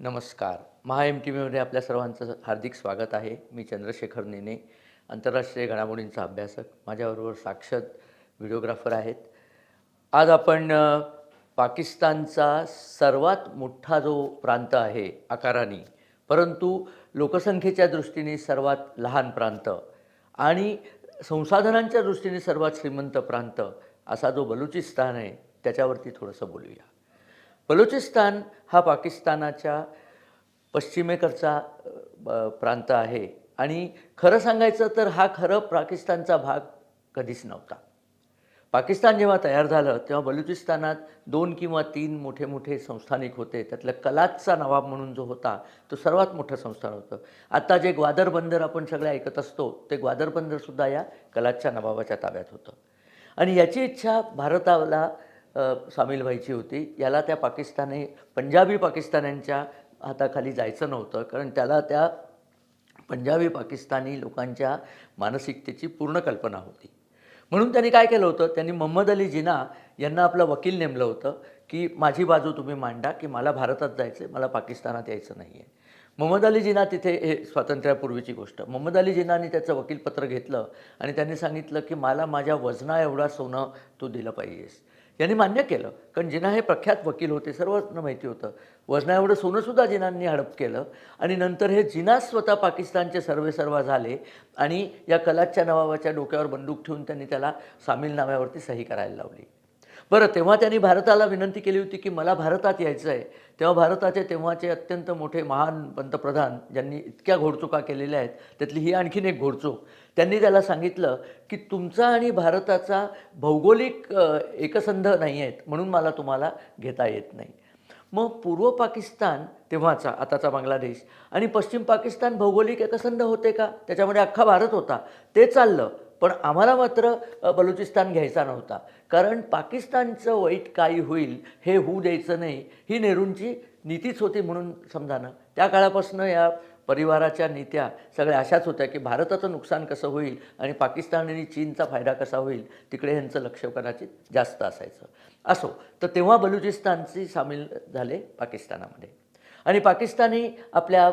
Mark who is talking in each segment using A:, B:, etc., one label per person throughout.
A: नमस्कार. महा M T व्हीमध्ये आपल्या सर्वांचं हार्दिक स्वागत आहे. मी चंद्रशेखर नेने आंतरराष्ट्रीय घडामोडींचा अभ्यासक. माझ्याबरोबर साक्षात व्हिडिओग्राफर आहेत. आज आपण पाकिस्तानचा सर्वात मोठा जो प्रांत आहे आकाराने परंतु लोकसंख्येच्या दृष्टीने सर्वात लहान प्रांत आणि संसाधनांच्या दृष्टीने सर्वात श्रीमंत प्रांत असा जो बलुचिस्तान आहे त्याच्यावरती थोडंसं बोलूया. बलुचिस्तान हा पाकिस्तानाच्या पश्चिमेकडचा प्रांत आहे. आणि खरं सांगायचं तर हा खरं पाकिस्तानचा भाग कधीच नव्हता. पाकिस्तान जेव्हा तयार झालं तेव्हा बलुचिस्तानात दोन किंवा तीन मोठे मोठे संस्थानिक होते. त्यातलं कलातचा नवाब म्हणून जो होता तो सर्वात मोठं संस्थान होतं. आता जे ग्वादर बंदर आपण सगळे ऐकत असतो ते ग्वादर बंदरसुद्धा या कलातच्या नवाबाच्या ताब्यात होतं. आणि याची इच्छा भारताला सामील व्हायची होती. याला त्या पाकिस्तानी पंजाबी पाकिस्तान्यांच्या हाताखाली जायचं नव्हतं. कारण त्याला त्या पंजाबी पाकिस्तानी लोकांच्या मानसिकतेची पूर्ण कल्पना होती. म्हणून त्यांनी काय केलं होतं? त्यांनी मोहम्मद अली जिना यांना आपलं वकील नेमलं होतं की माझी बाजू तुम्ही मांडा की मला भारतात जायचं आहे मला पाकिस्तानात यायचं नाही आहे मोहम्मद अली जिना तिथे हे स्वातंत्र्यापूर्वीची गोष्ट. मोहम्मद अली जिनाने त्याचं वकीलपत्र घेतलं आणि त्यांनी सांगितलं की मला माझ्या वजना एवढा सोनं तू दिलं पाहिजेस. यांनी मान्य केलं. कारण जिना हे प्रख्यात वकील होते सर्वांना माहिती होतं. वजना एवढं सोनंसुद्धा जिनांनी हडप केलं. आणि नंतर हे जिना स्वतः पाकिस्तानचे सर्वेसर्वा झाले आणि या कलाच्या नवाबाच्या डोक्यावर बंदूक ठेवून त्यांनी त्याला सामीलनाम्यावरती सही करायला लावली. बरं तेव्हा त्यांनी भारताला विनंती केली होती की मला भारतात यायचं आहे. तेव्हा भारताचे तेव्हाचे अत्यंत मोठे महान पंतप्रधान ज्यांनी इतक्या घोडचुका केलेल्या आहेत त्यातली ही आणखीन एक घोडचूक. त्यांनी त्याला सांगितलं की तुमचा आणि भारताचा भौगोलिक एकसंध नाही आहेत म्हणून मला तुम्हाला घेता येत नाही. मग पूर्व पाकिस्तान तेव्हाचा आताचा बांगलादेश आणि पश्चिम पाकिस्तान भौगोलिक एकसंध होते का? त्याच्यामध्ये अख्खा भारत होता. ते चाललं पण आम्हाला मात्र बलुचिस्तान घ्यायचा नव्हता. कारण पाकिस्तानचं वाईट काही होईल हे होऊ द्यायचं नाही ही नेहरूंची नीतीच होती म्हणून समजा ना त्या काळापासून या परिवाराच्या नीत्या सगळ्या अशाच होत्या की भारताचं नुकसान कसं होईल आणि पाकिस्तान आणि चीनचा फायदा कसा होईल तिकडे ह्यांचं लक्ष कदाचित जास्त असायचं. असो तर तेव्हा बलुचिस्तानची सामील झाले पाकिस्तानामध्ये. आणि पाकिस्तानी आपल्या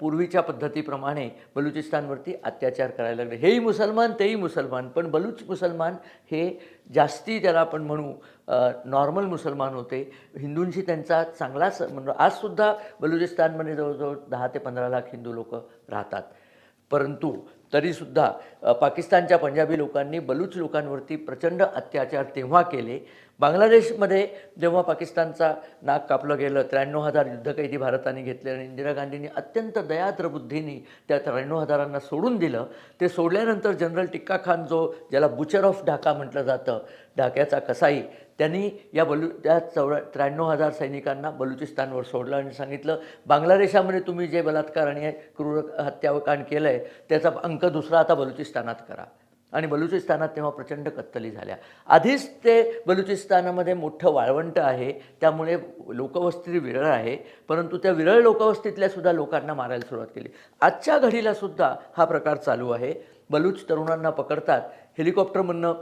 A: पूर्वीच्या पद्धतीप्रमाणे बलुचिस्तानवरती अत्याचार करायला लागले. हेही मुसलमान तेही मुसलमान पण बलूच मुसलमान हे जास्ती ज्याला आपण म्हणू नॉर्मल मुसलमान होते. हिंदूंशी त्यांचा चांगलाच म्हणजे आजसुद्धा बलुचिस्तानमध्ये जवळजवळ दहा ते पंधरा लाख हिंदू लोक राहतात. परंतु तरीसुद्धा पाकिस्तानच्या पंजाबी लोकांनी बलूच लोकांवरती प्रचंड अत्याचार तेव्हा केले. बांगलादेशमध्ये जेव्हा पाकिस्तानचा नाक कापलं गेलं त्र्याण्णव हजार युद्धकैदी भारताने घेतले आणि इंदिरा गांधींनी अत्यंत दयाद्र बुद्धीने त्या त्र्याण्णव हजारांना सोडून दिलं ते सोडल्यानंतर जनरल टिक्का खान जो ज्याला बुचर ऑफ ढाका म्हटलं जातं ढाक्याचा कसाई त्यांनी या बलु त्या चौऱ्या त्र्याण्णव हजार सैनिकांना बलुचिस्तानवर सोडलं आणि सांगितलं बांगलादेशामध्ये तुम्ही जे बलात्कार आणि क्रूर हत्याकांड केलं आहे त्याचा अंक दुसरा आता बलुचिस्तानात करा. आणि बलुचिस्तानात तेव्हा प्रचंड कत्तली झाल्या. आधीच ते बलुचिस्तानामध्ये मोठं वाळवंट आहे त्यामुळे लोकवस्ती विरळ आहे परंतु त्या विरळ लोकवस्तीतल्या सुद्धा लोकांना मारायला सुरुवात केली. आजच्या घडीला सुद्धा हा प्रकार चालू आहे. बलूच तरुणांना पकडतात हेलिकॉप्टरमधनं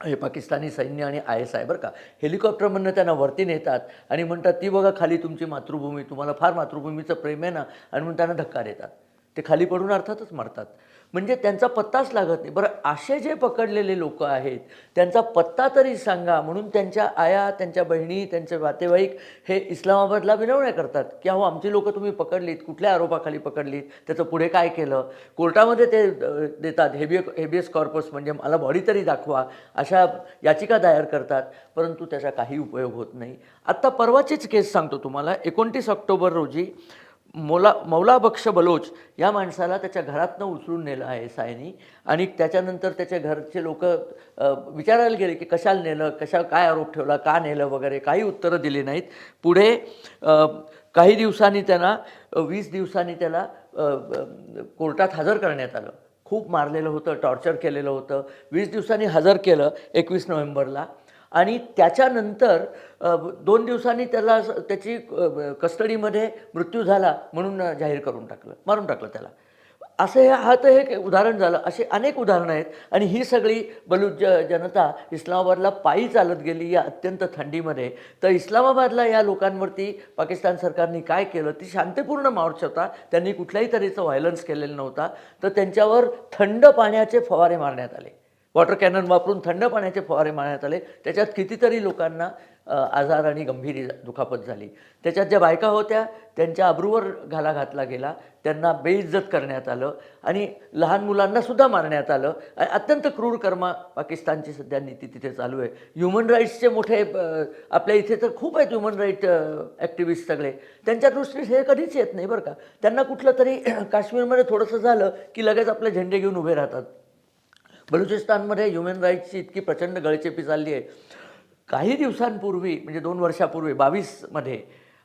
A: हे पाकिस्तानी सैन्य आणि आय एस आय बरं का हेलिकॉप्टरमधनं त्यांना वरती नेतात आणि म्हणतात ती बघा खाली तुमची मातृभूमी तुम्हाला फार मातृभूमीचं प्रेम आहे ना आणि म्हणून त्यांना धक्का देतात. ते खाली पडून अर्थातच मरतात. म्हणजे त्यांचा पत्ताच लागत नाही. बरं असे जे पकडलेले लोक आहेत त्यांचा पत्ता तरी सांगा. म्हणून त्यांच्या आया त्यांच्या बहिणी त्यांचे नातेवाईक हे इस्लामाबादला विनवण्या करतात. की अहो आमची लोकं तुम्ही पकडलीत कुठल्या आरोपाखाली पकडलीत त्याचं पुढे काय केलं? कोर्टामध्ये ते देतात हेबिय हेबियस कॉर्पस म्हणजे मला बॉडी तरी दाखवा अशा याचिका दायर करतात. परंतु त्याचा काही उपयोग होत नाही. आत्ता परवाचीच केस सांगतो तुम्हाला. एकोणतीस ऑक्टोबर रोजी मोला मौला बक्ष बलोच या माणसाला त्याच्या घरातनं उचलून नेलं आहे सायनी आणि त्याच्यानंतर त्याच्या घरचे लोक विचारायला गेले की कशाला नेलं कशा काय आरोप ठेवला का नेलं वगैरे. काही उत्तरं दिली नाहीत. पुढे काही दिवसांनी त्यांना वीस दिवसांनी त्याला कोर्टात हजर करण्यात आलं. खूप मारलेलं होतं टॉर्चर केलेलं होतं. वीस दिवसांनी हजर केलं एकवीस नोव्हेंबरला. आणि त्याच्यानंतर दोन दिवसांनी त्याला त्याची कस्टडीमध्ये मृत्यू झाला म्हणून जाहीर करून टाकलं मारून टाकलं त्याला. असं हे हा तर हे एक उदाहरण झालं. अशी अनेक उदाहरणं आहेत आणि ही सगळी बलूच ज जनता इस्लामाबादला पायी चालत गेली या अत्यंत थंडीमध्ये. तर इस्लामाबादला या लोकांवरती पाकिस्तान सरकारने काय केलं? ती शांतपूर्ण मार्च होता. त्यांनी कुठल्याही तऱ्हेचं व्हायलन्स केलेलं नव्हता. तर त्यांच्यावर थंड पाण्याचे फवारे मारण्यात आले. वॉटर कॅनन वापरून थंड पाण्याचे फवारे मारण्यात आले. त्याच्यात कितीतरी लोकांना आजार आणि गंभीर दुखापत झाली. त्याच्यात ज्या बायका होत्या त्यांच्या अब्रूवर घाला घातला गेला. त्यांना बेइज्जत करण्यात आलं आणि लहान मुलांनासुद्धा मारण्यात आलं. आणि अत्यंत क्रूर कर्मा पाकिस्तानची सध्या नीती तिथे चालू आहे. ह्युमन राईट्सचे मोठे आपल्या इथे तर खूप आहेत ह्युमन राईट ॲक्टिव्हिस्ट सगळे. त्यांच्या दृष्टीने हे कधीच येत नाही बरं का. त्यांना कुठलं तरी काश्मीरमध्ये थोडंसं झालं की लगेच आपले झेंडे घेऊन उभे राहतात. बलुचिस्तानमध्ये ह्युमन राईट्सची इतकी प्रचंड गळचेपी चालली आहे. काही दिवसांपूर्वी म्हणजे दोन वर्षापूर्वी बावीसमध्ये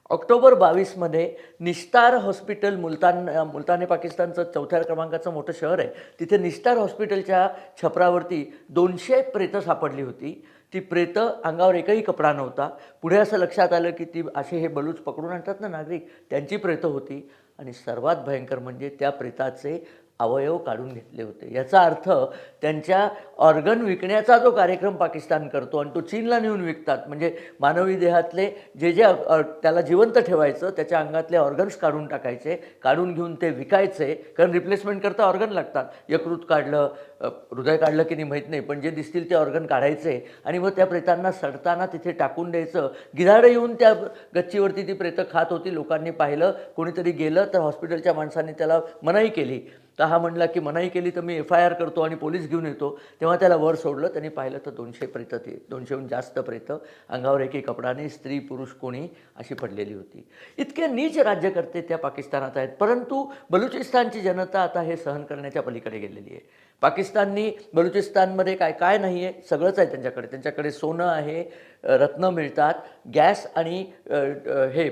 A: ऑक्टोबर बावीसमध्ये निस्तार हॉस्पिटल मुलतान मुलतानी पाकिस्तानचं चौथ्या क्रमांकाचं मोठं शहर आहे. तिथे निस्तार हॉस्पिटलच्या छपरावरती दोनशे प्रेतं सापडली होती. ती प्रेतं अंगावर एकही कपडा नव्हता. पुढे असं लक्षात आलं की ती असे हे बलूच पकडून आणतात ना नागरिक त्यांची प्रेतं होती. आणि सर्वात भयंकर म्हणजे त्या प्रेताचे अवयव काढून घेतले होते. याचा अर्थ त्यांच्या ऑर्गन विकण्याचा जो कार्यक्रम पाकिस्तान करतो आणि तो चीनला नेऊन विकतात. म्हणजे मानवी देहातले जे जे त्याला जिवंत ठेवायचं त्याच्या अंगातले ऑर्गन्स काढून टाकायचे काढून घेऊन ते विकायचे कारण रिप्लेसमेंट करता ऑर्गन लागतात. यकृत काढलं हृदय काढलं की नाही माहीत नाही पण जे दिसतील ते ऑर्गन काढायचे आणि मग त्या प्रेतांना सडताना तिथे टाकून द्यायचं. गिधाडं येऊन त्या गच्चीवरती ती प्रेतं खात होती. लोकांनी पाहिलं कोणीतरी गेलं तर हॉस्पिटलच्या माणसांनी त्याला मनाई केली. तर हा म्हणला की मनाई केली तर मी एफ आय आर करतो आणि पोलीस घेऊन येतो. तेव्हा त्याला वर सोडलं. त्यांनी पाहिलं तर दोनशे प्रेत ते दोनशेहून जास्त प्रेत. अंगावर एकी कपडाने स्त्री पुरुष कोणी अशी पडलेली होती. इतके नीच राज्यकर्ते त्या पाकिस्तानात आहेत. परंतु बलुचिस्तानची जनता आता हे सहन करण्याच्या पलीकडे गेलेली आहे. पाकिस्ताननी बलुचिस्तानमध्ये काय काय नाही आहे सगळंच आहे त्यांच्याकडे. त्यांच्याकडे सोनं आहे रत्न मिळतात गॅस आणि हे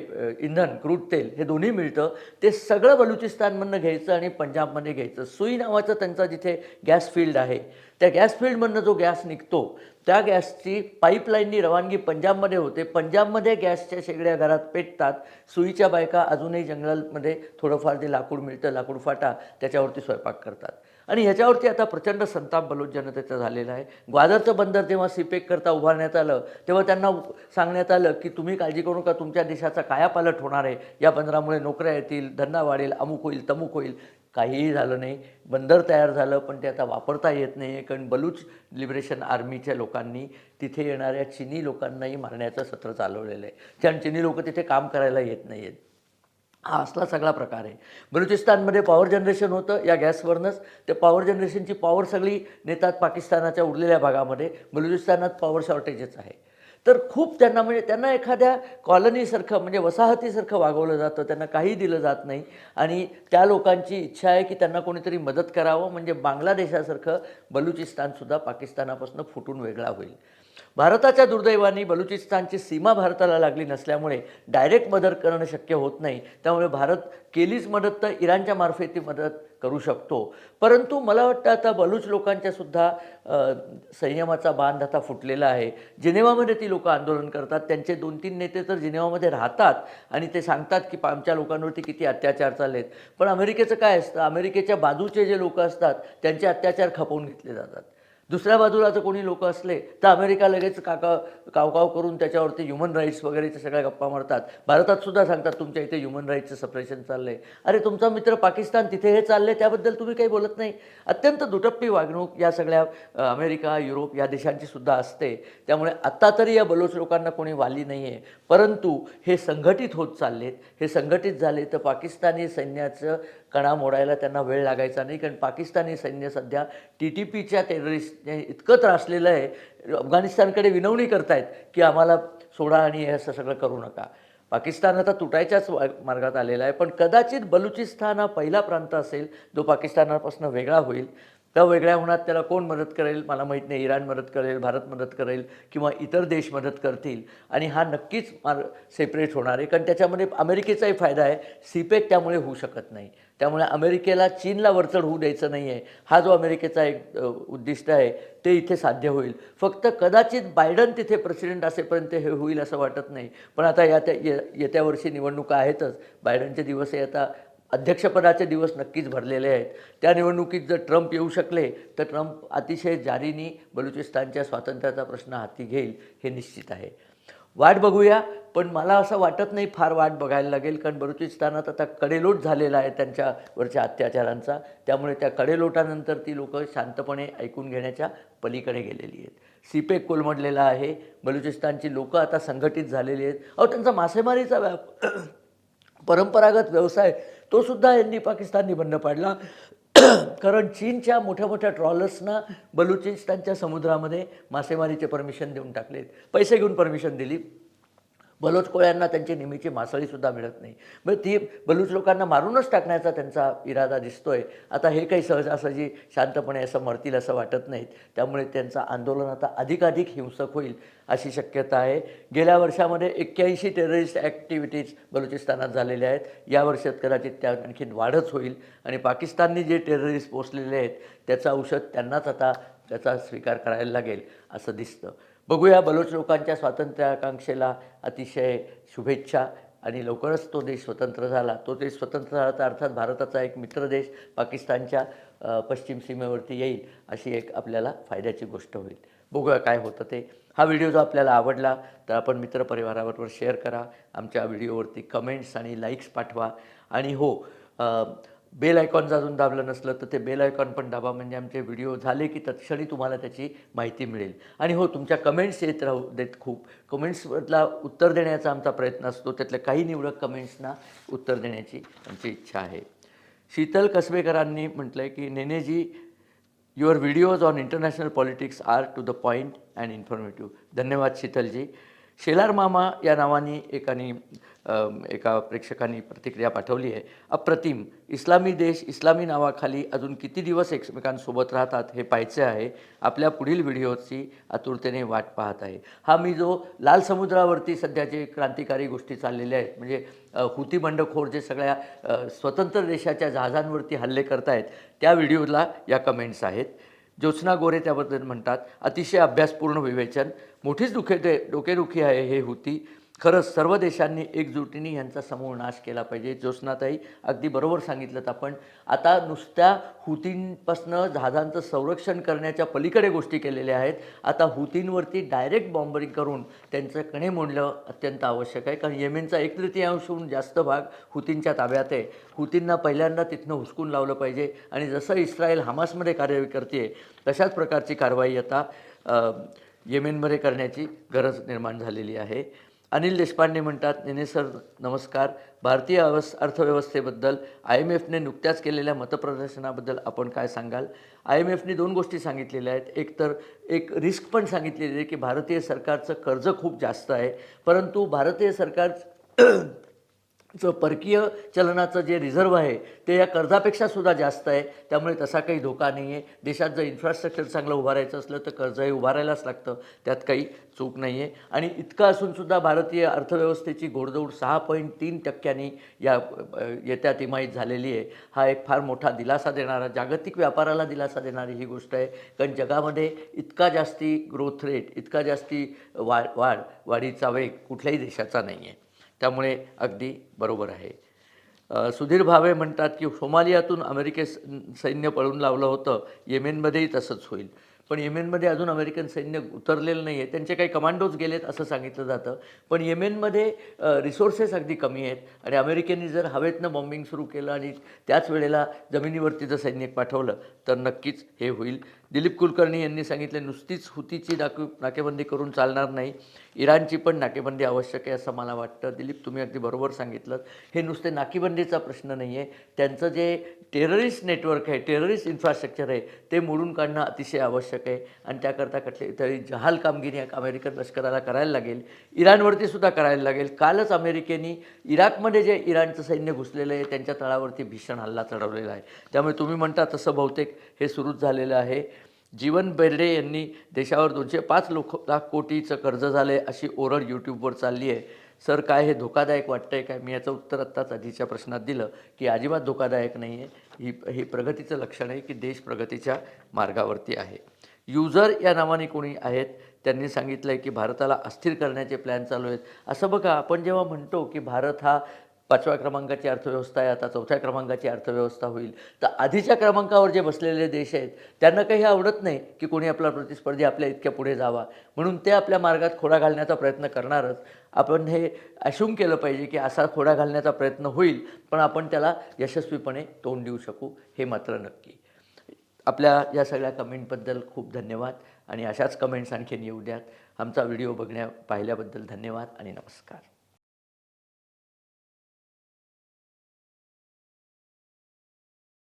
A: इंधन क्रूड तेल हे दोन्ही मिळतं. ते सगळं बलुचिस्तानमधनं घ्यायचं आणि पंजाबमध्ये घ्यायचं. सुई नावाचं त्यांचा जिथे गॅस फील्ड आहे त्या गॅस फील्डमधनं जो गॅस निघतो त्या गॅसची पाईपलाईननी रवानगी पंजाबमध्ये होते. पंजाबमध्ये गॅसच्या शेगड्या घरात पेटतात. सुईच्या बायका अजूनही जंगलामध्ये थोडंफार जे लाकूड मिळतं लाकूड फाटा त्याच्यावरती स्वयंपाक करतात. आणि ह्याच्यावरती आता प्रचंड संताप बलोच जनतेचा झालेला आहे. ग्वादरचं बंदर जेव्हा सीपेक करता उभारण्यात आलं तेव्हा त्यांना सांगण्यात आलं की तुम्ही काळजी करू का तुमच्या देशाचा कायापालट होणार आहे. या बंदरामुळे नोकऱ्या येतील धंदा वाढेल अमुक होईल तमुक होईल. काहीही झालं नाही. बंदर तयार झालं पण ते आता वापरता येत नाही. आहे कारण बलूच लिबरेशन आर्मीच्या लोकांनी तिथे येणाऱ्या चिनी लोकांनाही मारण्याचं सत्र चालवलेलं आहे. कारण चिनी लोक तिथे काम करायला येत नाही आहेत हा असला सगळा प्रकार आहे. बलुचिस्तानमध्ये पॉवर जनरेशन होतं या गॅसवरनंच ते पॉवर जनरेशनची पॉवर सगळी नेतात पाकिस्तानाच्या उरलेल्या भागामध्ये. बलुचिस्तानात पॉवर शॉर्टेजेस आहे. तर खूप त्यांना म्हणजे त्यांना एखाद्या कॉलनीसारखं म्हणजे वसाहतीसारखं वागवलं जातं त्यांना काही दिलं जात नाही. आणि त्या लोकांची इच्छा आहे की त्यांना कोणीतरी मदत करावं म्हणजे बांगलादेशासारखं बलुचिस्तानसुद्धा पाकिस्तानापासून फुटून वेगळा होईल. भारताच्या दुर्दैवाने बलुचिस्तानची सीमा भारताला लागली नसल्यामुळे डायरेक्ट मदत करणं शक्य होत नाही. त्यामुळे भारत केलीच मदत तर इराणच्या मार्फत ती मदत करू शकतो. परंतु मला वाटतं आता बलूच लोकांच्या सुद्धा संयमाचा बांध आता फुटलेला आहे. जिनेवामध्ये ती लोक आंदोलन करतात. त्यांचे दोन तीन नेते तर जिनेवामध्ये राहतात आणि ते सांगतात की आमच्या लोकांवरती किती अत्याचार चाललेत. पण अमेरिकेचं काय असतं? अमेरिकेच्या बाजूचे जे लोक असतात त्यांचे अत्याचार खपवून घेतले जातात. दुसऱ्या बाजूला जर कोणी लोक असले तर अमेरिका लगेच काका कावकाव करून त्याच्यावरती ह्युमन राईट्स वगैरेच्या सगळ्या गप्पा मारतात. भारतात सुद्धा सांगतात तुमच्या इथे ह्युमन राईट्सचं सपरेशन चाललं आहे अरे तुमचा मित्र पाकिस्तान तिथे हे चाललं आहे त्याबद्दल तुम्ही काही बोलत नाही. अत्यंत दुटप्पी वागणूक या सगळ्या अमेरिका युरोप या देशांची सुद्धा असते. त्यामुळे आत्ता तरी या बलोच लोकांना कोणी वाली नाही आहे परंतु हे संघटित होत चाललेत. हे संघटित झाले तर पाकिस्तानी सैन्याचं कणा मोडायला त्यांना वेळ लागायचा नाही कारण पाकिस्तानी सैन्य सध्या टी टी पीच्या टेररिस्टने इतकं त्रासलेलं आहे. अफगाणिस्तानकडे विनवणी करतायत की आम्हाला सोडा आणि हे असं सगळं करू नका. पाकिस्तान आता तुटायच्याच मार्गात आलेला आहे पण कदाचित बलुचिस्तान हा पहिला प्रांत असेल जो पाकिस्तानापासून वेगळा होईल. त्या वेगळ्या होण्यात त्याला कोण मदत करेल? मला माहीत नाही. इराण मदत करेल भारत मदत करेल किंवा इतर देश मदत करतील. आणि हा नक्कीच मार सेपरेट होणार आहे कारण त्याच्यामध्ये अमेरिकेचाही फायदा आहे. सीपेक त्यामुळे होऊ शकत नाही. त्यामुळे अमेरिकेला चीनला वरचढ होऊ द्यायचं नाही आहे हा जो अमेरिकेचा एक उद्दिष्ट आहे ते इथे साध्य होईल. फक्त कदाचित बायडन तिथे प्रेसिडेंट असेपर्यंत हे होईल असं वाटत नाही. पण आता या त्या ये- येत्या वर्षी निवडणुका आहेतच. बायडनचे दिवस हे आता अध्यक्षपदाचे दिवस नक्कीच भरलेले आहेत. त्या निवडणुकीत जर ट्रम्प येऊ शकले तर ट्रम्प अतिशय जारीनी बलुचिस्तानच्या स्वातंत्र्याचा प्रश्न हाती घेईल हे निश्चित आहे. वाट बघूया पण मला असं वाटत नाही फार वाट बघायला लागेल कारण बलुचिस्तानात आता कडेलोट झालेला आहे त्यांच्यावरच्या अत्याचारांचा. त्यामुळे त्या कडेलोटानंतर ती लोकं शांतपणे ऐकून घेण्याच्या पलीकडे गेलेली आहेत. सीपेक कोलमडलेला आहे. बलुचिस्तानची लोकं आता संघटित झालेली आहेत. अहो त्यांचा मासेमारीचा व्याप परंपरागत व्यवसाय तो सुद्धा यांनी पाकिस्ताननी बंद पाडला. कारण चीनच्या मोठ्या मोठ्या ट्रॉलर्सना बलुचिस्तानच्या समुद्रामध्ये मासेमारीचे परमिशन देऊन टाकलेत. पैसे घेऊन परमिशन दिली. बलोच कोळ्यांना त्यांची नेहमीची मासळीसुद्धा मिळत नाही. मग ती बलूच लोकांना मारूनच टाकण्याचा त्यांचा इरादा दिसतोय. आता हे काही सहजासहजी शांतपणे असं मरतील असं वाटत नाहीत. त्यामुळे त्यांचं आंदोलन आता अधिकाधिक हिंसक होईल अशी शक्यता आहे. गेल्या वर्षामध्ये एक्क्याऐंशी टेररिस्ट ॲक्टिव्हिटीज बलुचिस्तानात झालेल्या आहेत. या वर्षात कदाचित त्या आणखीन वाढच होईल. आणि पाकिस्ताननी जे टेररिस्ट पोचलेले आहेत त्याचं औषध त्यांनाच आता त्याचा स्वीकार करायला लागेल असं दिसतं. बघूया बलोच लोकांच्या स्वातंत्र्याकांक्षेला अतिशय शुभेच्छा आणि लवकरच तो देश स्वतंत्र झाला. तो देश स्वतंत्र झाला तर अर्थात भारताचा एक मित्र देश पाकिस्तानच्या पश्चिम सीमेवरती येईल अशी एक आपल्याला फायद्याची गोष्ट होईल. बघूया काय होतं ते. हा व्हिडिओ जो आपल्याला आवडला तर आपण मित्रपरिवाराबरोबर शेअर करा. आमच्या व्हिडिओवरती कमेंट्स आणि लाईक्स पाठवा. आणि हो बेल आयकॉन अजून दाबलं नसलं तर ते बेल आयकॉन पण दाबा. म्हणजे आमचे व्हिडिओ झाले की तत्क्षणी तुम्हाला त्याची माहिती मिळेल. आणि हो तुमच्या कमेंट्स येत राहू देत खूप. कमेंट्समधला उत्तर देण्याचा आमचा प्रयत्न असतो. त्यातल्या काही निवडक कमेंट्सना उत्तर देण्याची आमची इच्छा आहे. शीतल कसबेकरांनी म्हटलं आहे की Neneji your videos on international politics are to the point and informative धन्यवाद शीतलजी. शेलार मामा या नावाने एकाने एका प्रेक्षकांनी प्रतिक्रिया पाठवली आहे. अप्रतिम इस्लामी देश इस्लामी नावाखाली अजून किती दिवस एकमेकांसोबत राहतात हे पाहायचे आहे. आपल्या पुढील व्हिडिओची आतुरतेने वाट पाहत आहे. हा मी जो लाल समुद्रावरती सध्या जे क्रांतिकारी गोष्टी चाललेल्या आहेत म्हणजे हुती बंडखोर जे सगळ्या स्वतंत्र देशाच्या जहाजांवरती हल्ले करतायत त्या व्हिडिओला या कमेंट्स आहेत. ज्योत्स्ना गोरे त्याबद्दल म्हणतात. अतिशय अभ्यासपूर्ण विवेचन. मोठीच दुखे ते डोकेदुखी आहे हे होती. खरंच सर्व देशांनी एकजुटीने यांचा समूळ नाश केला पाहिजे. ज्योत्स्नाताई अगदी बरोबर सांगितलं आपण. आता नुसत्या हुतींपासनं जहाजांचं संरक्षण करण्याच्या पलीकडे गोष्टी केलेल्या आहेत. आता हुतींवरती डायरेक्ट बॉम्बरिंग करून त्यांचं कणे मोडलं अत्यंत आवश्यक आहे. कारण येमेनचा एक तृतीयांशहून जास्त भाग हुतींच्या ताब्यात आहे. हुतींना पहिल्यांदा तिथनं हुसकून लावलं पाहिजे. आणि जसं इस्रायल हमासमध्ये कार्यवाही करते तशाच प्रकारची कारवाई आता येमेनमध्ये करण्याची गरज निर्माण झालेली आहे. अनिल देशपांडे म्हणतात नेने सर नमस्कार. भारतीय अवस अर्थव्यवस्थेबद्दल आय एम एफने नुकत्याच केलेल्या मतप्रदर्शनाबद्दल आपण काय सांगाल? आय एम एफने दोन गोष्टी सांगितलेल्या आहेत. एक तर एक रिस्क पण सांगितलेली आहे की भारतीय सरकारचं कर्ज खूप जास्त आहे. परंतु भारतीय सरकार चं परकीय चलनाचं जे रिझर्व्ह आहे ते या कर्जापेक्षा सुद्धा जास्त आहे. त्यामुळे तसा काही धोका नाही आहे देशात जर इन्फ्रास्ट्रक्चर चांगलं उभारायचं असलं तर कर्जही उभारायलाच लागतं. त्यात काही चूक नाही आहे आणि इतकं असूनसुद्धा भारतीय अर्थव्यवस्थेची घोडदौड सहा पॉईंट तीन टक्क्यांनी या येत्या तिमाहीत झालेली आहे. हा एक फार मोठा दिलासा देणारा जागतिक व्यापाराला दिलासा देणारी ही गोष्ट आहे. कारण जगामध्ये इतका जास्ती ग्रोथ रेट इतका जास्ती वाढ वाढ वाढीचा वेग कुठल्याही देशाचा नाही आहे त्यामुळे अगदी बरोबर आहे. सुधीर भावे म्हणतात की सोमालियातून अमेरिके सैन्य पळून लावलं होतं येमेनमध्येही तसंच होईल. पण येमेनमध्ये अजून अमेरिकन सैन्य उतरलेलं नाही आहे त्यांचे काही कमांडोज गेलेत असं सांगितलं जातं. पण येमेनमध्ये रिसोर्सेस अगदी कमी आहेत आणि अमेरिकेने जर हवेतनं बॉम्बिंग सुरू केलं आणि त्याच वेळेला जमिनीवरती जर सैन्य पाठवलं तर नक्कीच हे होईल. दिलीप कुलकर्णी यांनी सांगितले नुसतीच हुतीची नाके नाकेबंदी करून चालणार नाही. इराणची पण नाकेबंदी आवश्यक आहे असं मला वाटतं. दिलीप तुम्ही अगदी बरोबर सांगितलं हे नुसते नाकेबंदीचा प्रश्न नाही आहे त्यांचं जे टेररिस्ट नेटवर्क आहे टेररिस्ट इन्फ्रास्ट्रक्चर आहे ते मोडून काढणं अतिशय आवश्यक आहे. आणि त्याकरता कटले तरी जहाल कामगिरी अमेरिकन लष्कराला करायला लागेल. इराणवरती सुद्धा करायला लागेल. कालच अमेरिकेने इराकमध्ये जे इराणचं सैन्य घुसलेलं आहे त्यांच्या तळावरती भीषण हल्ला चढवलेला आहे. त्यामुळे तुम्ही म्हणता तसं बहुतेक हे सुरूच झालेलं आहे. जीवन बेर्डे यांनी देशावर दोनशे पाच लोक लाख कोटीचं कर्ज झालं आहे अशी ओरड यूट्यूबवर चालली आहे. सर काय हे धोकादायक वाटतं आहे काय? मी याचं उत्तर आत्ताच आधीच्या प्रश्नात दिलं की अजिबात धोकादायक नाही आहे ही हे प्रगतीचं लक्षण आहे की देश प्रगतीच्या मार्गावरती आहे. युजर या नावाने कोणी आहेत? त्यांनी सांगितलं आहे की भारताला अस्थिर करण्याचे प्लॅन चालू आहेत. असं बघा आपण जेव्हा म्हणतो की भारत हा पाचव्या क्रमांकाची अर्थव्यवस्था आहे आता चौथ्या क्रमांकाची अर्थव्यवस्था होईल. तर आधीच्या क्रमांकावर जे बसलेले देश आहेत त्यांना काही आवडत नाही की कोणी आपला प्रतिस्पर्धी आपल्या इतक्या पुढे जावा. म्हणून ते आपल्या मार्गात खोडा घालण्याचा प्रयत्न करणारच. आपण हे अश्यूम केलं पाहिजे की असा खोडा घालण्याचा प्रयत्न होईल पण आपण त्याला यशस्वीपणे तोंड देऊ शकू हे मात्र नक्की. आपल्या या सगळ्या कमेंटबद्दल खूप धन्यवाद आणि अशाच कमेंट्स आणखीन येऊ द्यात. आमचा व्हिडिओ बघण्या पाहिल्याबद्दल धन्यवाद आणि नमस्कार.